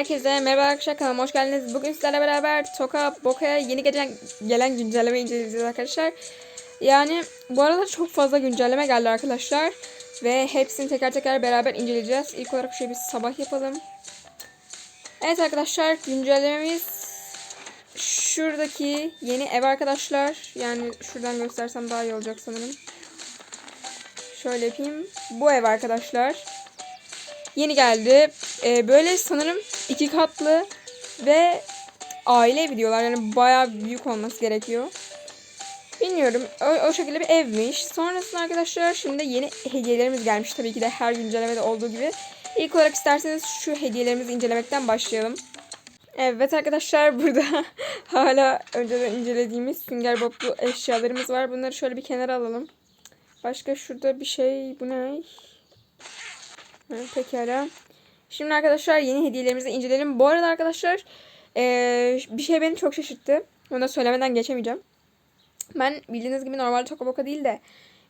Herkese merhaba arkadaşlar kanalıma hoş geldiniz. Bugün sizlerle beraber Toka Boka'ya yeni gelen, gelen güncelleme inceleyeceğiz arkadaşlar. Yani bu arada çok fazla güncelleme geldi arkadaşlar. Ve hepsini teker teker beraber inceleyeceğiz. İlk olarak şöyle bir sabah yapalım. Evet arkadaşlar güncellememiz şuradaki yeni ev arkadaşlar. Yani şuradan göstersem daha iyi olacak sanırım. Şöyle yapayım. Bu ev arkadaşlar. Yeni geldi. Ee, böyle sanırım iki katlı ve aile evi diyorlar. Yani bayağı büyük olması gerekiyor. Bilmiyorum. O, o şekilde bir evmiş. Sonrasında arkadaşlar şimdi yeni hediyelerimiz gelmiş. Tabii ki de her güncellemede olduğu gibi. İlk olarak isterseniz şu hediyelerimizi incelemekten başlayalım. Evet arkadaşlar burada hala önceden incelediğimiz sünger boblu eşyalarımız var. Bunları şöyle bir kenara alalım. Başka şurada bir şey bu ne? Ha, Pekala. Şimdi arkadaşlar yeni hediyelerimizi inceleyelim. Bu arada arkadaşlar eee, bir şey beni çok şaşırttı. Onu da söylemeden geçemeyeceğim. Ben bildiğiniz gibi normalde Tokaboka değil de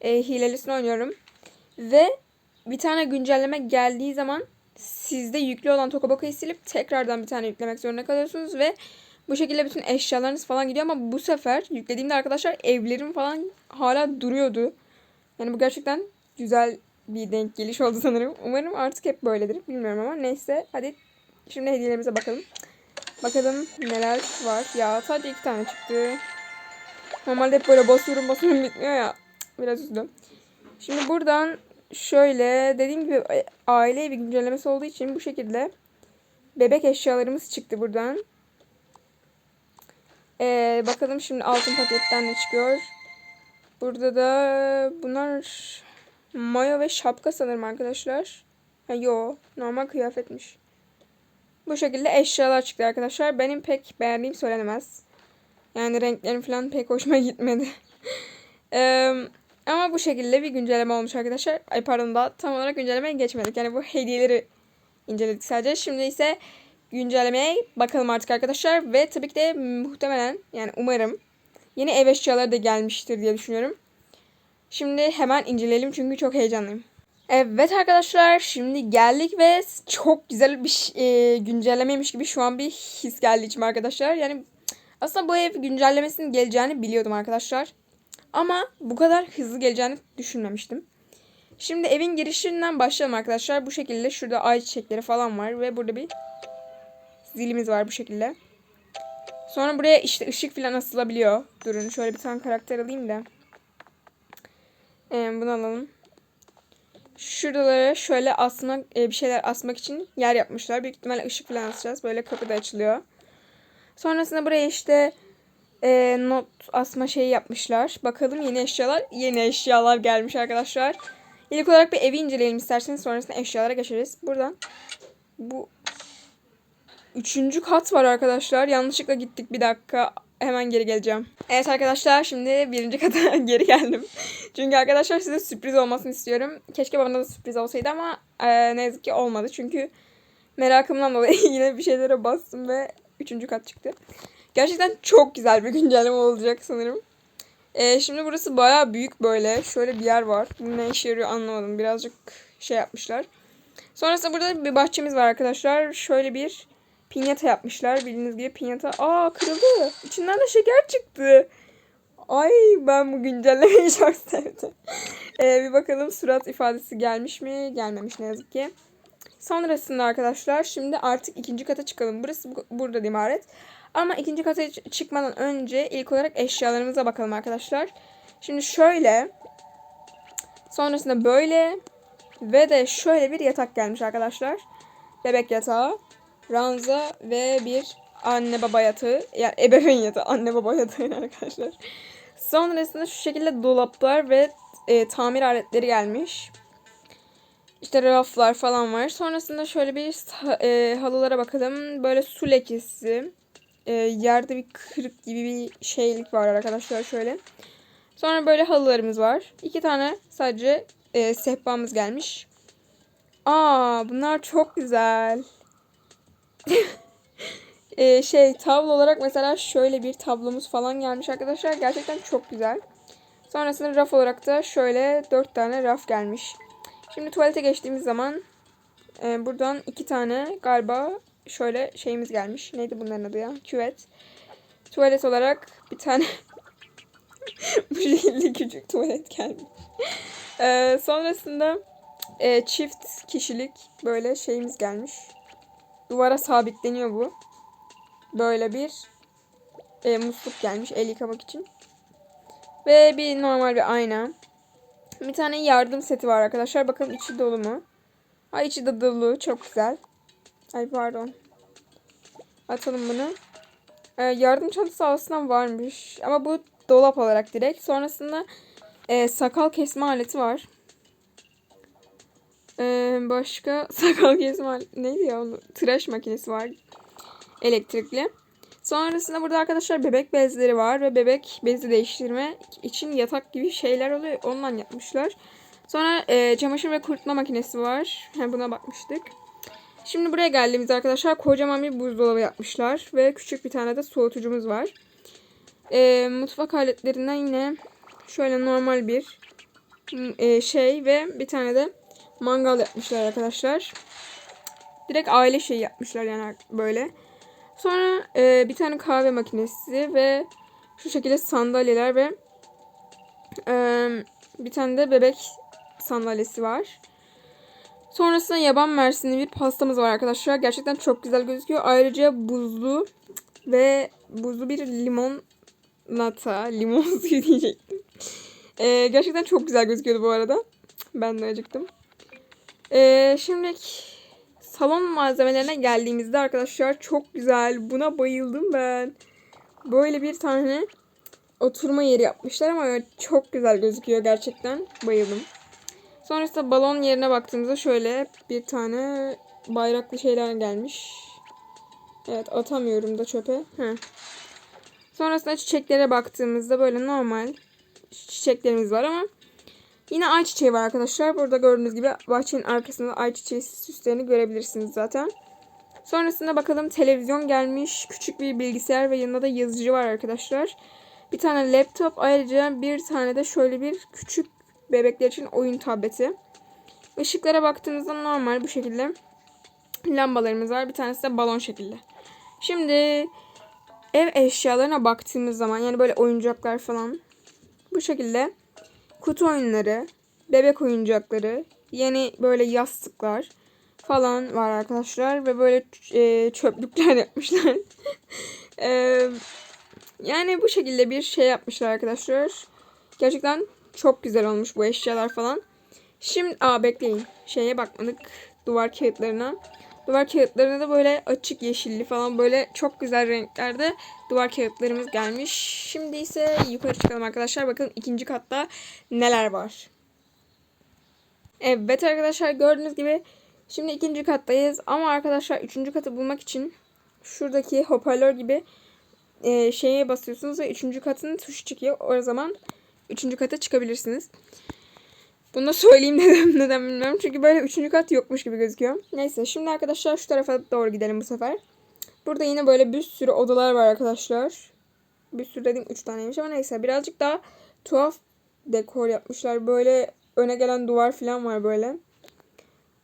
e, hilelisini oynuyorum. Ve bir tane güncelleme geldiği zaman sizde yüklü olan Tokaboka'yı silip tekrardan bir tane yüklemek zorunda kalıyorsunuz ve bu şekilde bütün eşyalarınız falan gidiyor ama bu sefer yüklediğimde arkadaşlar evlerim falan hala duruyordu. Yani bu gerçekten güzel bir denk geliş oldu sanırım. Umarım artık hep böyledir. Bilmiyorum ama neyse. Hadi şimdi hediyelerimize bakalım. Bakalım neler var. Ya sadece iki tane çıktı. Normalde hep böyle basıyorum basıyorum bitmiyor ya. Biraz üzdüm. Şimdi buradan şöyle dediğim gibi e, aile evi güncellemesi olduğu için bu şekilde bebek eşyalarımız çıktı buradan. Ee, bakalım şimdi altın paketten ne çıkıyor. Burada da bunlar mayo ve şapka sanırım arkadaşlar. Ha, yo normal kıyafetmiş. Bu şekilde eşyalar çıktı arkadaşlar. Benim pek beğendiğim söylenemez. Yani renklerim falan pek hoşuma gitmedi. Eee, ama bu şekilde bir güncelleme olmuş arkadaşlar. Ay pardon da tam olarak güncellemeye geçmedik. Yani bu hediyeleri inceledik sadece. Şimdi ise güncellemeye bakalım artık arkadaşlar. Ve tabii ki de muhtemelen yani umarım yeni ev eşyaları da gelmiştir diye düşünüyorum. Şimdi hemen inceleyelim çünkü çok heyecanlıyım. Evet arkadaşlar şimdi geldik ve çok güzel bir e, güncellemeymiş gibi şu an bir his geldi içime arkadaşlar. Yani aslında bu ev güncellemesinin geleceğini biliyordum arkadaşlar. Ama bu kadar hızlı geleceğini düşünmemiştim. Şimdi evin girişinden başlayalım arkadaşlar. Bu şekilde şurada ay çiçekleri falan var ve burada bir zilimiz var bu şekilde. Sonra buraya işte ışık falan asılabiliyor. Durun şöyle bir tane karakter alayım da. Ee, bunu alalım. Şuralara şöyle asmak, e, bir şeyler asmak için yer yapmışlar. Büyük ihtimalle ışık falan asacağız. Böyle kapı da açılıyor. Sonrasında buraya işte e, not asma şeyi yapmışlar. Bakalım yeni eşyalar. Yeni eşyalar gelmiş arkadaşlar. İlk olarak bir evi inceleyelim isterseniz. Sonrasında eşyalara geçeriz. Buradan bu üçüncü kat var arkadaşlar. Yanlışlıkla gittik bir dakika. Hemen geri geleceğim. Evet arkadaşlar şimdi birinci kata geri geldim. Çünkü arkadaşlar size sürpriz olmasını istiyorum. Keşke bana da sürpriz olsaydı ama e, ne yazık ki olmadı. Çünkü merakımdan dolayı yine bir şeylere bastım ve üçüncü kat çıktı. Gerçekten çok güzel bir güncelleme olacak sanırım. E, şimdi burası baya büyük böyle. Şöyle bir yer var. Ne işe yarıyor anlamadım. Birazcık şey yapmışlar. Sonrasında burada bir bahçemiz var arkadaşlar. Şöyle bir pinyata yapmışlar. Bildiğiniz gibi pinyata. Aa kırıldı. İçinden de şeker çıktı. Ay ben bu güncellemeyi çok sevdim. Ee, bir bakalım surat ifadesi gelmiş mi? Gelmemiş ne yazık ki. Sonrasında arkadaşlar şimdi artık ikinci kata çıkalım. Burası bu- burada ibaret. Ama ikinci kata çıkmadan önce ilk olarak eşyalarımıza bakalım arkadaşlar. Şimdi şöyle. Sonrasında böyle. Ve de şöyle bir yatak gelmiş arkadaşlar. Bebek yatağı. Ranza ve bir anne baba yatağı. Yani ebeveyn yatağı. Anne baba yatağı arkadaşlar. Sonrasında şu şekilde dolaplar ve e, tamir aletleri gelmiş. İşte raflar falan var. Sonrasında şöyle bir e, halılara bakalım. Böyle su lekesi. E, yerde bir kırık gibi bir şeylik var arkadaşlar şöyle. Sonra böyle halılarımız var. İki tane sadece e, sehpamız gelmiş. Aa bunlar çok güzel. e, şey tablo olarak mesela şöyle bir tablomuz falan gelmiş arkadaşlar. Gerçekten çok güzel. Sonrasında raf olarak da şöyle dört tane raf gelmiş. Şimdi tuvalete geçtiğimiz zaman e, buradan iki tane galiba şöyle şeyimiz gelmiş. Neydi bunların adı ya? Küvet. Tuvalet olarak bir tane bu şekilde küçük tuvalet gelmiş. Ee, sonrasında e, çift kişilik böyle şeyimiz gelmiş. Duvara sabitleniyor bu. Böyle bir e, musluk gelmiş el yıkamak için. Ve bir normal bir ayna. Bir tane yardım seti var arkadaşlar. Bakalım içi dolu mu? Ay içi de dolu. Çok güzel. Ay pardon. Atalım bunu. Ee, yardım çantası aslında varmış. Ama bu dolap olarak direkt. Sonrasında e, sakal kesme aleti var. Ee, başka sakal kesme neydi ya onu? Tıraş makinesi var. Elektrikli. Sonrasında burada arkadaşlar bebek bezleri var ve bebek bezi değiştirme için yatak gibi şeyler oluyor. Ondan yapmışlar. Sonra e, çamaşır ve kurutma makinesi var. He, buna bakmıştık. Şimdi buraya geldiğimizde arkadaşlar kocaman bir buzdolabı yapmışlar. Ve küçük bir tane de soğutucumuz var. E, mutfak aletlerinden yine şöyle normal bir e, şey ve bir tane de mangal yapmışlar arkadaşlar. Direkt aile şeyi yapmışlar yani böyle. Sonra e, bir tane kahve makinesi ve şu şekilde sandalyeler ve e, bir tane de bebek sandalyesi var. Sonrasında yaban mersinli bir pastamız var arkadaşlar. Gerçekten çok güzel gözüküyor. Ayrıca buzlu ve buzlu bir limon nata, limon suyu diyecektim. E, gerçekten çok güzel gözüküyordu bu arada. Ben de acıktım. E, şimdi salon malzemelerine geldiğimizde arkadaşlar çok güzel. Buna bayıldım ben. Böyle bir tane oturma yeri yapmışlar ama çok güzel gözüküyor gerçekten. Bayıldım. Sonrasında balon yerine baktığımızda şöyle bir tane bayraklı şeyler gelmiş. Evet atamıyorum da çöpe. Heh. Sonrasında çiçeklere baktığımızda böyle normal çiçeklerimiz var ama yine ay çiçeği var arkadaşlar. Burada gördüğünüz gibi bahçenin arkasında ay çiçeği süslerini görebilirsiniz zaten. Sonrasında bakalım televizyon gelmiş. Küçük bir bilgisayar ve yanında da yazıcı var arkadaşlar. Bir tane laptop ayrıca bir tane de şöyle bir küçük bebekler için oyun tableti. Işıklara baktığımızda normal bu şekilde lambalarımız var. Bir tanesi de balon şekilde. Şimdi ev eşyalarına baktığımız zaman yani böyle oyuncaklar falan bu şekilde kutu oyunları, bebek oyuncakları, yeni böyle yastıklar falan var arkadaşlar ve böyle e, çöplükler yapmışlar. e, yani bu şekilde bir şey yapmışlar arkadaşlar. Gerçekten çok güzel olmuş bu eşyalar falan. Şimdi aa bekleyin. Şeye bakmadık. Duvar kağıtlarına. Duvar kağıtlarına da böyle açık yeşilli falan böyle çok güzel renklerde duvar kağıtlarımız gelmiş. Şimdi ise yukarı çıkalım arkadaşlar. Bakın ikinci katta neler var. Evet arkadaşlar gördüğünüz gibi şimdi ikinci kattayız. Ama arkadaşlar üçüncü katı bulmak için şuradaki hoparlör gibi e, şeye basıyorsunuz ve üçüncü katın tuşu çıkıyor. O zaman üçüncü kata çıkabilirsiniz. Bunu da söyleyeyim neden, neden bilmiyorum. Çünkü böyle üçüncü kat yokmuş gibi gözüküyor. Neyse şimdi arkadaşlar şu tarafa doğru gidelim bu sefer. Burada yine böyle bir sürü odalar var arkadaşlar. Bir sürü dediğim üç taneymiş ama neyse. Birazcık daha tuhaf dekor yapmışlar. Böyle öne gelen duvar falan var böyle.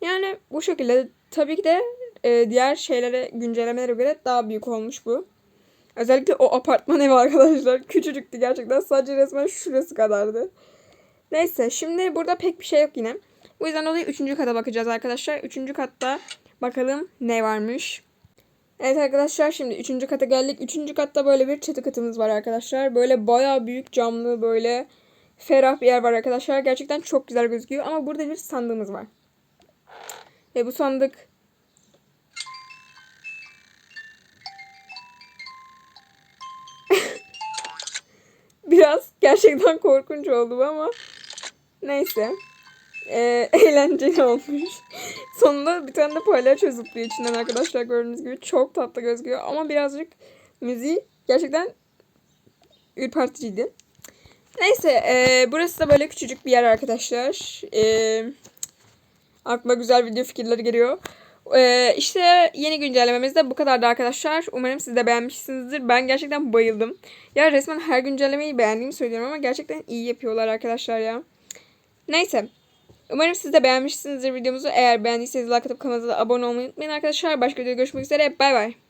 Yani bu şekilde tabii ki de e, diğer şeylere güncellemelere göre daha büyük olmuş bu. Özellikle o apartman evi arkadaşlar. Küçücüktü gerçekten. Sadece resmen şurası kadardı. Neyse şimdi burada pek bir şey yok yine. Bu yüzden dolayı 3. kata bakacağız arkadaşlar. 3. katta bakalım ne varmış. Evet arkadaşlar şimdi 3. kata geldik. 3. katta böyle bir çatı katımız var arkadaşlar. Böyle baya büyük camlı böyle ferah bir yer var arkadaşlar. Gerçekten çok güzel gözüküyor. Ama burada bir sandığımız var. Ve bu sandık biraz gerçekten korkunç oldu ama neyse. Ee, eğlenceli olmuş. Sonunda bir tane de palyaço zıplıyor içinden arkadaşlar gördüğünüz gibi. Çok tatlı gözüküyor ama birazcık müziği gerçekten ürperticiydi. Neyse e, burası da böyle küçücük bir yer arkadaşlar. E, aklıma güzel video fikirleri geliyor. Ee, işte yeni güncellememiz de bu kadardı arkadaşlar. Umarım siz de beğenmişsinizdir. Ben gerçekten bayıldım. Ya resmen her güncellemeyi beğendiğimi söylüyorum ama gerçekten iyi yapıyorlar arkadaşlar ya. Neyse. Umarım siz de beğenmişsinizdir videomuzu. Eğer beğendiyseniz like atıp kanalımıza abone olmayı unutmayın arkadaşlar. Başka videoda görüşmek üzere. Bay bay.